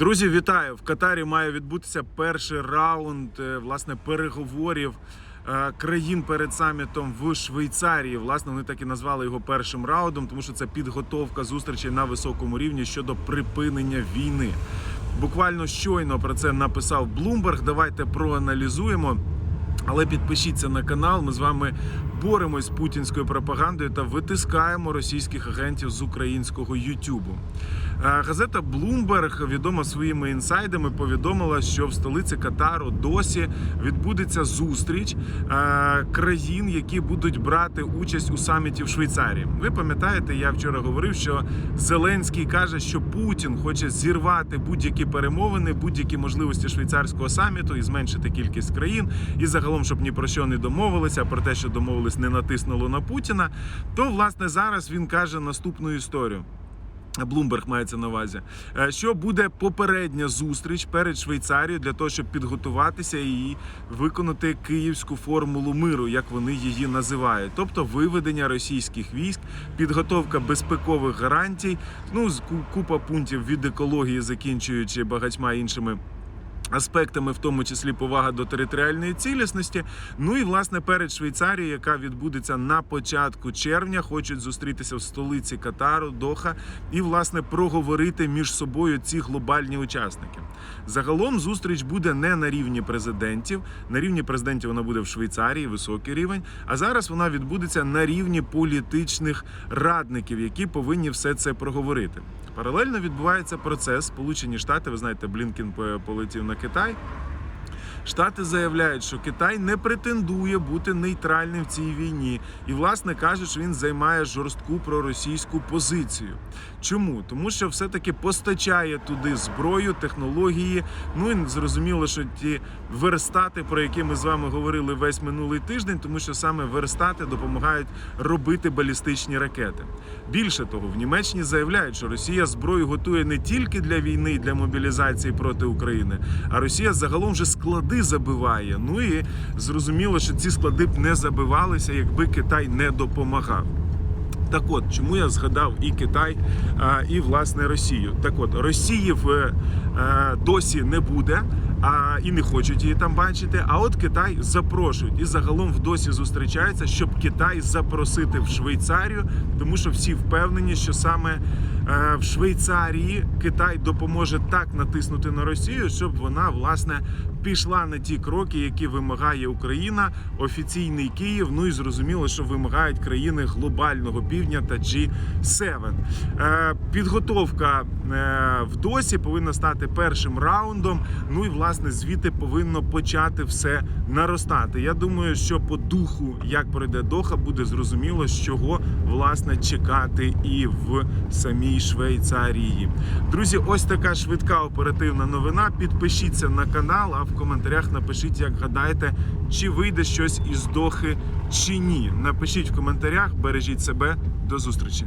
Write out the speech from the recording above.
Друзі, вітаю! В Катарі має відбутися перший раунд е, власне переговорів е, країн перед самітом в Швейцарії. Власне, вони так і назвали його першим раундом, тому що це підготовка зустрічей на високому рівні щодо припинення війни. Буквально щойно про це написав Блумберг. Давайте проаналізуємо. Але підпишіться на канал. Ми з вами боремось з путінською пропагандою та витискаємо російських агентів з українського Ютубу. Е, Газета Bloomberg, відома своїми інсайдами, повідомила, що в столиці Катару досі відбудеться зустріч е, країн, які будуть брати участь у саміті в Швейцарії. Ви пам'ятаєте, я вчора говорив, що Зеленський каже, що Путін хоче зірвати будь-які перемовини, будь-які можливості швейцарського саміту і зменшити кількість країн. І загалом, щоб ні про що не домовилися, про те, що домовились, не натиснуло на Путіна. То власне зараз він каже наступну історію. Блумберг мається на увазі, е, що буде попередня зустріч перед Швейцарією для того, щоб підготуватися і виконати київську формулу миру, як вони її називають, тобто виведення російських військ, підготовка безпекових гарантій, ну з купа пунктів від екології, закінчуючи багатьма іншими. Аспектами, в тому числі повага до територіальної цілісності. Ну і власне перед Швейцарією, яка відбудеться на початку червня, хочуть зустрітися в столиці Катару, Доха, і власне проговорити між собою ці глобальні учасники. Загалом зустріч буде не на рівні президентів. На рівні президентів вона буде в Швейцарії, високий рівень. А зараз вона відбудеться на рівні політичних радників, які повинні все це проговорити. Паралельно відбувається процес. Сполучені Штати, ви знаєте, Блінкен по- полетів на Китай. Штати заявляють, що Китай не претендує бути нейтральним в цій війні, і власне кажуть, що він займає жорстку проросійську позицію. Чому? Тому що все-таки постачає туди зброю, технології. Ну і зрозуміло, що ті верстати, про які ми з вами говорили весь минулий тиждень, тому що саме верстати допомагають робити балістичні ракети. Більше того, в Німеччині заявляють, що Росія зброю готує не тільки для війни, для мобілізації проти України, а Росія загалом вже склади забиває. Ну і зрозуміло, що ці склади б не забивалися, якби Китай не допомагав. Так от, чому я згадав і Китай, і власне Росію. Так от, Росії в е, досі не буде. А і не хочуть її там бачити. А от Китай запрошують і загалом в досі зустрічаються, щоб Китай запросити в Швейцарію, тому що всі впевнені, що саме е, в Швейцарії Китай допоможе так натиснути на Росію, щоб вона власне пішла на ті кроки, які вимагає Україна, офіційний Київ. Ну і зрозуміло, що вимагають країни глобального півдня та G7. Е, Підготовка е, в досі повинна стати першим раундом. Ну і власне звідти повинно почати все наростати. Я думаю, що по духу, як пройде Доха, буде зрозуміло, з чого власне чекати і в самій Швейцарії. Друзі, ось така швидка оперативна новина. Підпишіться на канал, а в коментарях напишіть, як гадаєте, чи вийде щось із Дохи чи ні. Напишіть в коментарях, бережіть себе. До зустрічі.